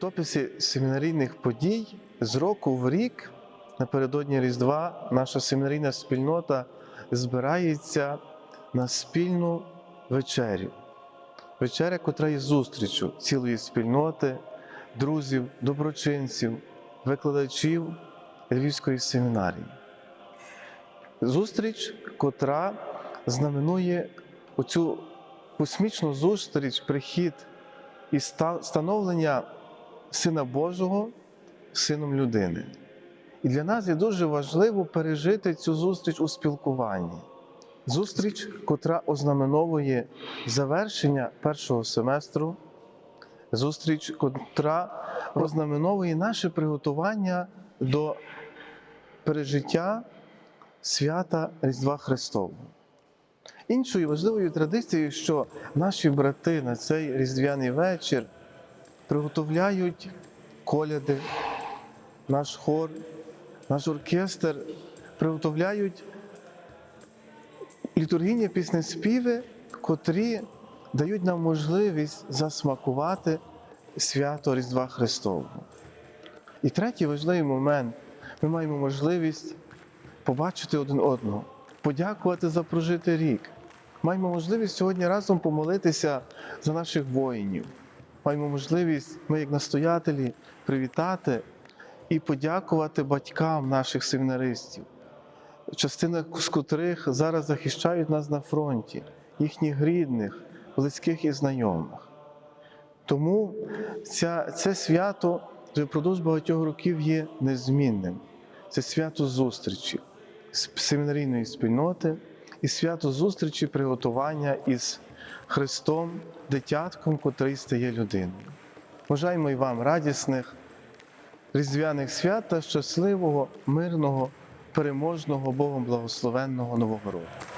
літописі семінарійних подій з року в рік напередодні Різдва наша семінарійна спільнота збирається на спільну вечерю. Вечеря, котра є зустрічю цілої спільноти, друзів, доброчинців, викладачів Львівської семінарії. Зустріч, котра знаменує оцю космічну зустріч, прихід і ста- становлення Сина Божого Сином людини. І для нас є дуже важливо пережити цю зустріч у спілкуванні. Зустріч, котра ознаменовує завершення першого семестру, зустріч, котра ознаменовує наше приготування до пережиття свята Різдва Христового. Іншою важливою традицією, що наші брати на цей різдвяний вечір приготовляють коляди, наш хор, наш оркестр приготовляють літургійні піснеспіви, котрі дають нам можливість засмакувати свято Різдва Христового. І третій важливий момент ми маємо можливість побачити один одного, подякувати за прожитий рік. Маємо можливість сьогодні разом помолитися за наших воїнів. Маємо можливість, ми, як настоятелі, привітати і подякувати батькам наших семінаристів, частина з котрих зараз захищають нас на фронті, їхніх рідних, близьких і знайомих. Тому ця, це свято вже впродовж багатьох років є незмінним. Це свято зустрічі семінарійної спільноти і свято зустрічі приготування із Христом, дитятком, котрий стає людиною. Бажаємо і вам радісних, різдвяних свят та щасливого, мирного, переможного, Богом благословенного Нового року.